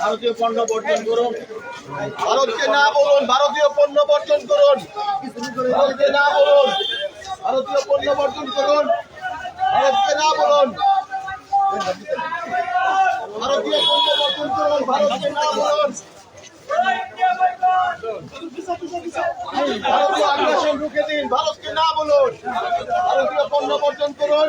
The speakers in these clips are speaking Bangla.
ভারতীয় পণ্য বর্জন করুন। ভারতকে না বলুন, ভারতীয় পণ্য বর্জন করুন। ভারতকে না বলুন, ভারতীয় পণ্য বর্জন করুন। ভারতকে না বলুন, ভারতীয় পণ্য বর্জন করুন, ভারতকে না বলুন। ভারতীয় আগ্রাসন রুখে দিন, ভারতকে না বলুন। ভারতীয় পণ্য বর্জন করুন।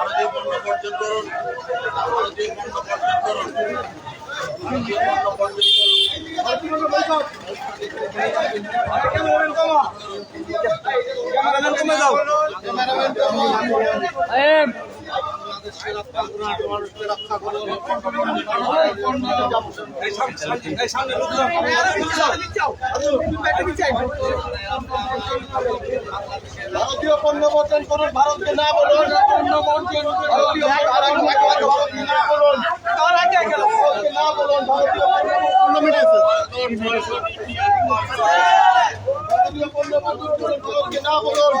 ভারতীয় পণ্য বর্জন করুন ভারতীয় পণ্য বর্জন করুন ভারতীয় পণ্য বর্জন করুন ক্যামেরাম্যান মানুষকে রক্ষা করুন ভারতীয় পণ্য বর্জন করুন, ভারতকে না বলুন পণ্য বর্জন ভারতীয় না বলুন ভারতকে না বলুন ভারতীয় পণ্য বর্জন করুন, ভারতকে না বলুন।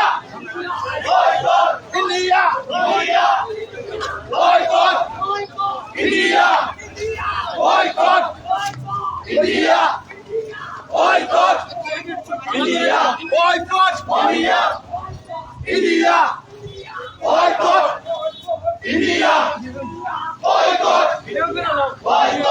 Boycott! Boycott! Boycott!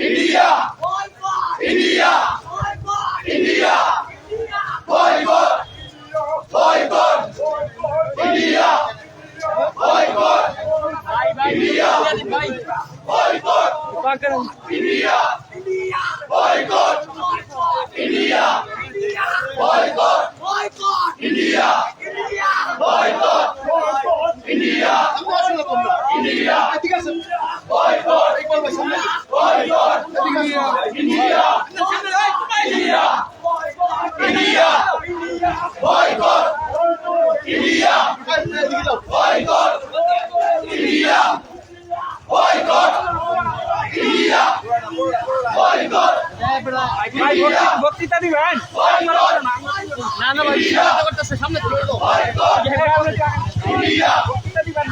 India! Boycott! India! Boycott! India! Boycott! Boycott! India! Boycott! India! Boycott! India! বক্তৃতা দিবেন না না ভাই করতেছে সামনে বক্তৃতা দিবেন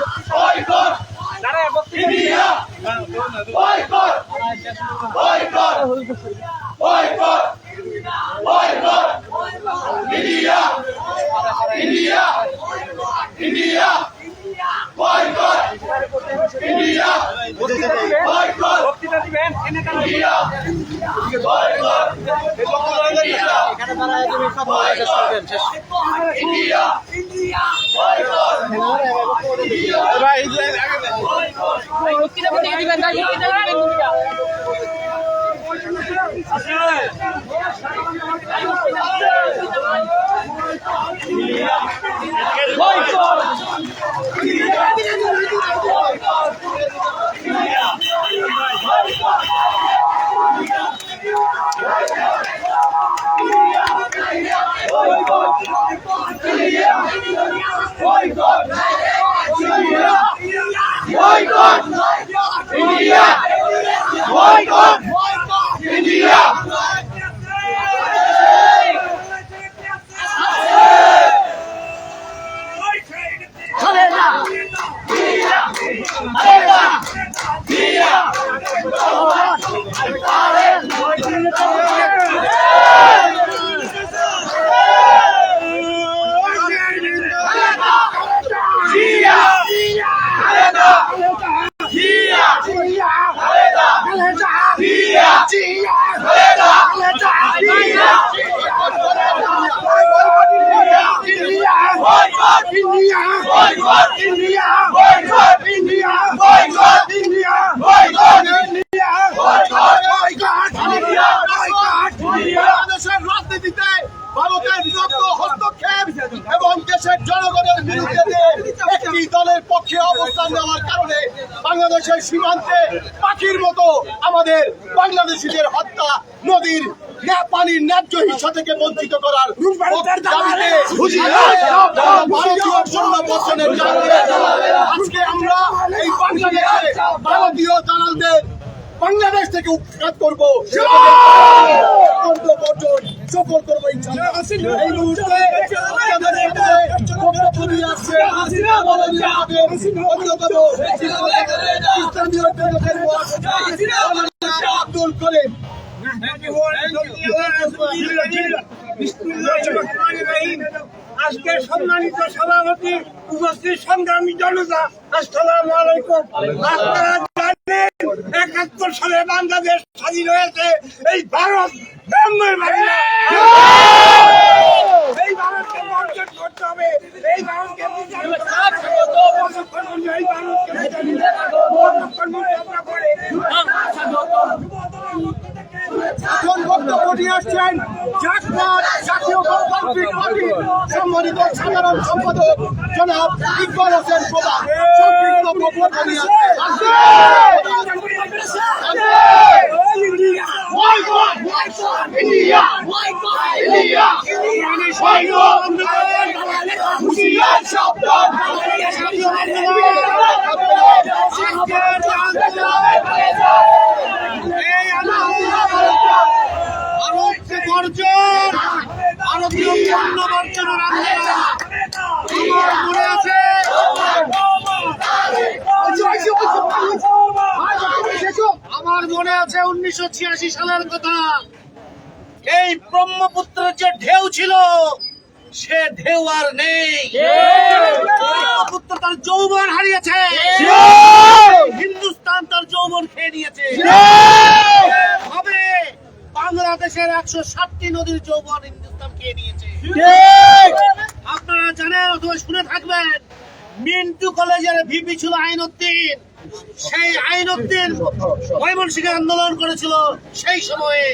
দাঁড়া বক্তৃতা বক্তৃতা দিবেন এনে এখানে তারা বাংলাদেশের রাজনীতিতে ভারতের হস্তক্ষেপ এবং দেশের জনগণের বিরুদ্ধে একটি দলের পক্ষে অবস্থান নেওয়ার কারণে বাংলাদেশের সীমান্তে পাখির মতো আমাদের বাংলাদেশিদের হত্যা নদীর পানির ন্যায্য হিসা থেকে বঞ্চিত করার দাবিতে ভারতীয় আজকে আমরা এই বাংলাদেশে ভারতীয় দালালদের বাংলাদেশ থেকে উৎখাত করব। সফল করব এই মুহূর্তে আব্দুল করিম। আজকে সম্মানিত সভাপতি উপস্থিত সংগ্রামী জনতা আসসালামু আলাইকুম আপনারা জানেন একাত্তর সালে বাংলাদেশ স্বাধীন হয়েছে এই ভারত ব্রাহ্মণ বাংলা এই ভারতকে বর্জন করতে হবে এই ভারতকে এই ভারতকে বিচার দিতে পারব, ততক্ষণ পর্যন্ত আমরা করে এখন বক্তব্য নিয়ে আসছেন জাতীয় জাতীয় গণতান্ত্রিক পার্টির সম্মানিত সাধারণ সম্পাদক জনাব ইকবাল হোসেন প্রধান সংক্ষিপ্ত বক্তব্য নিয়ে ভারতকে বর্জন ভারতীয় পণ্য বর্জনের আন্দোলন আমার মনে আছে। আমার মনে আছে উনিশশো ছিয়াশি সালের কথা। এই ব্রহ্মপুত্রের যে ঢেউ ছিল সে ঢেউ আর নেই। ব্রহ্মপুত্র তার যৌবন হারিয়েছে। হিন্দুস্তান তার যৌবন খেয়ে নিয়েছে। বাংলাদেশের একশো ষাটটি নদীর যৌবন হিন্দুস্তান খেয়ে নিয়েছে। আপনারা জানেন অথবা শুনে থাকবেন মিন্টু কলেজের ভিপি ছিল আইনউদ্দিন। সেই আইনউদ্দিন ময়মনসিংহে আন্দোলন করেছিল। সেই সময়ে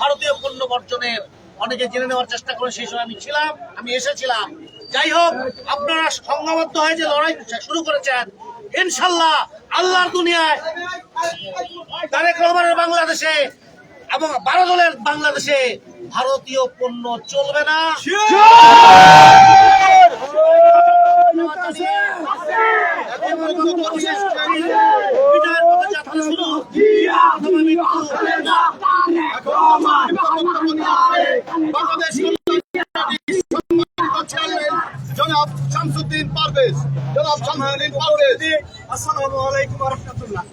ভারতীয় পণ্য বর্জনের অনেকে জেনে নেওয়ার চেষ্টা করে সেই সময় আমি ছিলাম আমি এসেছিলাম। যাই হোক আপনারা সংঘবদ্ধ হয়ে যে লড়াই শুরু করেছেন ইনশাল্লাহ আল্লাহর দুনিয়ায় তারেক রহমানের বাংলাদেশে এবং বারো দলের বাংলাদেশে ভারতীয় পণ্য চলবে না।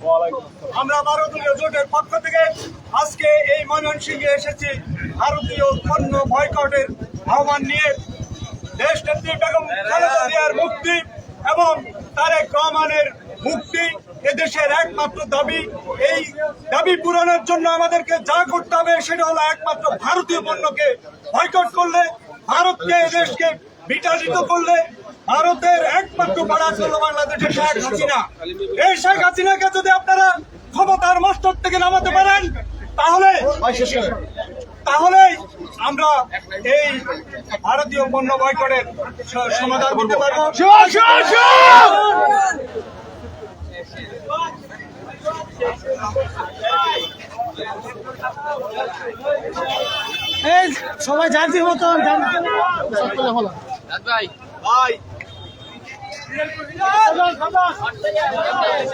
আমরা ভারতীয় জোটের পক্ষ থেকে আজকে এই ময়মনসিংহে এসেছি ভারতীয় পণ্য বয়কটের আহ্বান নিয়ে দেশ নেত্রী বেগম খালেদা মুক্তি এবং তারেক রহমানের মুক্তি এদেশের একমাত্র দাবি এই দাবি পূরণের জন্য আমাদেরকে যা করতে হবে সেটা হলো একমাত্র ভারতীয় পণ্যকে বয়কট করলে, ভারতকে এদেশকে বিতাড়িত করলে ভারতের একমাত্র পরাজ হলো বাংলাদেশের শেখ হাসিনা। এই শেখ হাসিনাকে যদি আপনারা ক্ষমতার মস্তক থেকে নামাতে পারেন তাহলে তাহলেই আমরা এই ভারতীয় পণ্য বয়কটের সমাধান করতে পারব। এই সবাই জানছি ভাই ভাই। خلاص خلاص.